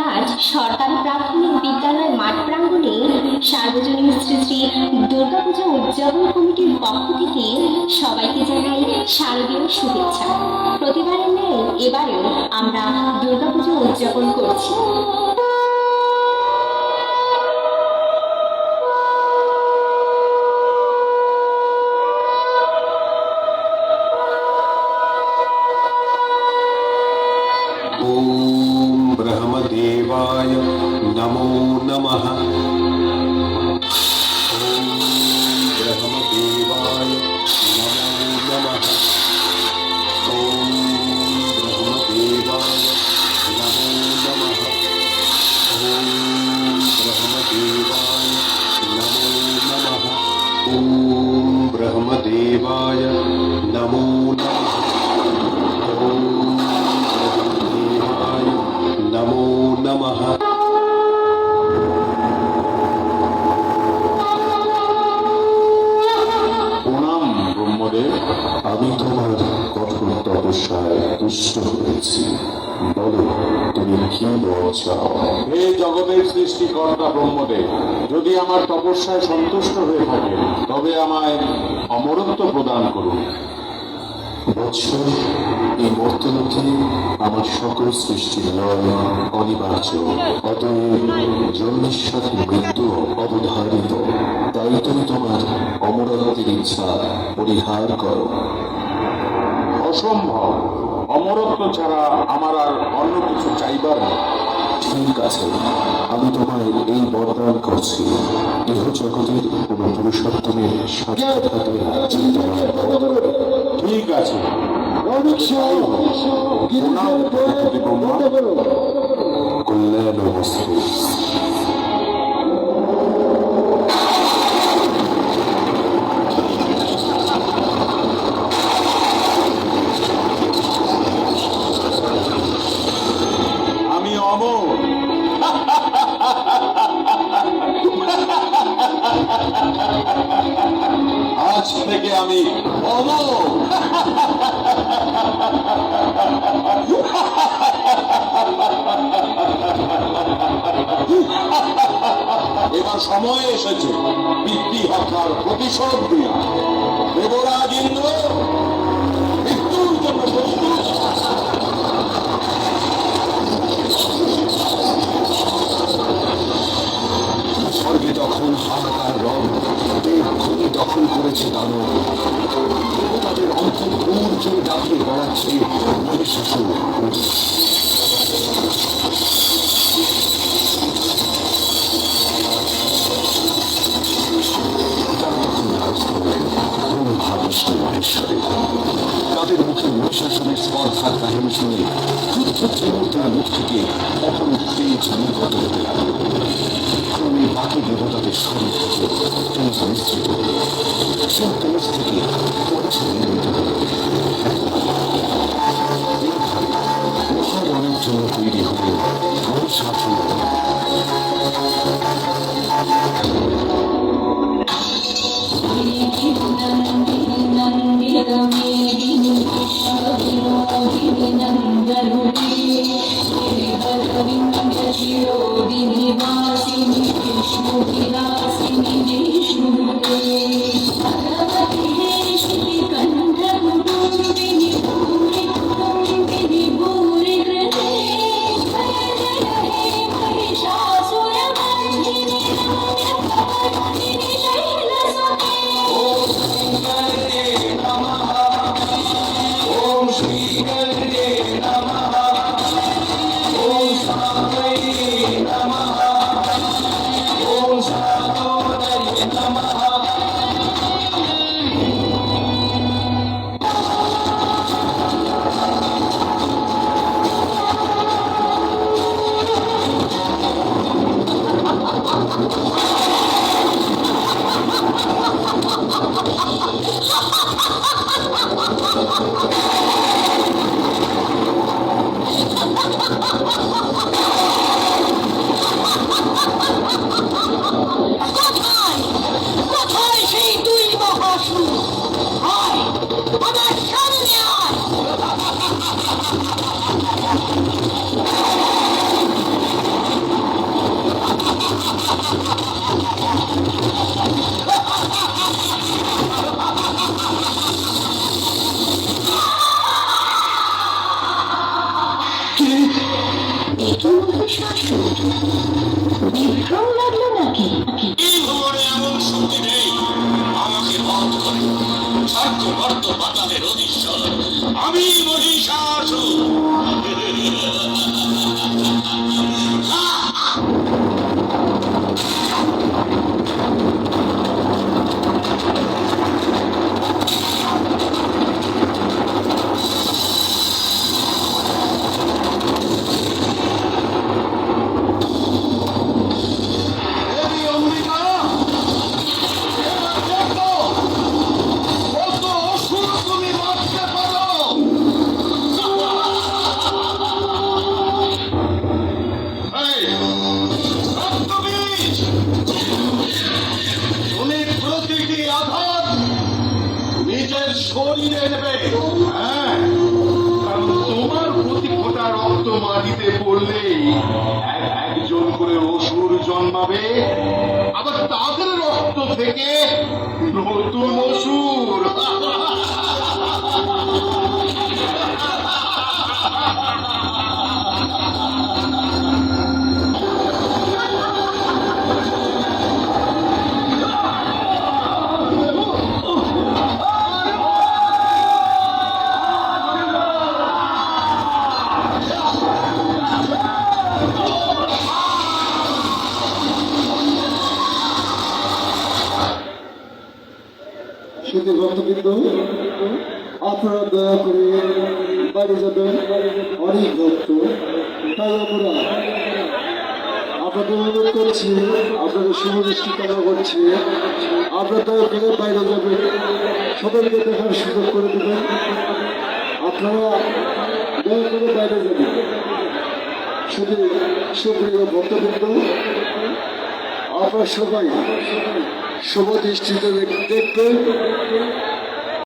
রাজ সরকারি প্রাথমিক বিদ্যালয় মাঠ প্রাঙ্গণে সার্বজনীন শ্রী শ্রী দুর্গাপূজা উদযাপন কমিটির পক্ষ থেকে সবাইকে জানাই শারদীয় শুভেচ্ছা। প্রতিবারের ন্যায় এবারেও আমরা দুর্গাপুজো উদযাপন করছি। ॐ ब्रह्मदेवाय नमो नमः। প্রণাম ব্রহ্মদেব। আমি তোমার কঠোর তপস্যায় তুষ্ট হয়েছি। বলো তুমি কি চাও? হে জগতের সৃষ্টিকর্তা ব্রহ্মদেব যদি আমার তপস্যায় সন্তুষ্ট হয়ে থাকে তবে আমায় অমরত্ব প্রদান করুন। বৎসর এই মর্তলোকে আমার সকল সৃষ্টির লয় অনিবার্য। অতএব জন্মের সাথে মৃত্যু অবধারিত। তাই তুমি তোমার অমরত্বের ইচ্ছা পরিহার করো। অসম্ভব। অমরত্ব ছাড়া আমার আর অন্য কিছু চাইবার নেই। ঠিক আছে, আমি তোমায় এই বরদান করছি। ইহ জগতের কোন পুরুষোত্তমের সাক্ষাৎ ঠিক আছে প্রণাম প্রজাপতি ব্রহ্মা। কল্যাণ বস্তু থেকে আমি এবার সময় এসেছে পিতৃ হত্যার প্রতিশোধ দিয়ে দেবরাজ ইন্দ্র তাদের মুখে মহিষাসুরের স্পর্ধার কাহিনী শুনে ক্ষুদ্র ত্রিমূর্তির মুখ থেকে অপরূপ তেজ নির্গত হতে ক্রমে বাকি দেবতাদের শরীর থেকে তেজ মিশ্রিত সেই তেজ থেকে পড়ছে নির্মিত হল 소리리 후에 도사투 నందినందిరమే నందరు Ha ha ha ha ha! বিভ্রম লাগল নাকি এই ভুবনে এমন শক্তি আমাকে বধ করে স্বার্থ মর্ত পাতালের অধীশ্বর আমি মহিষাসুর। নিজের শরীরে নেবে। হ্যাঁ কারণ তোমার প্রতি ফোটা রক্ত মাটিতে পড়লেই একজন করে অসুর জন্মাবে। আবার তাদের রক্ত থেকে নতুন অসুর। শুধু ভক্তবৃন্দ, আপনারা দয়া করে বাইরে যাবেন। অনেক ভক্ত। তাই আমরা আপনাদের অনুরোধ করছি, আপনাদের শুভদৃষ্টি কামনা করছি আপনারা দয়া করে বাইরে যাবেন। সবাইকে দেখার সুযোগ করে দেবেন। আপনারা দয়া করে বাইরে যাবেন। শুধু সুপ্রিয় ভক্তবৃন্দ, আপনারা সবাই শুভ দৃষ্টিতে দেখবেন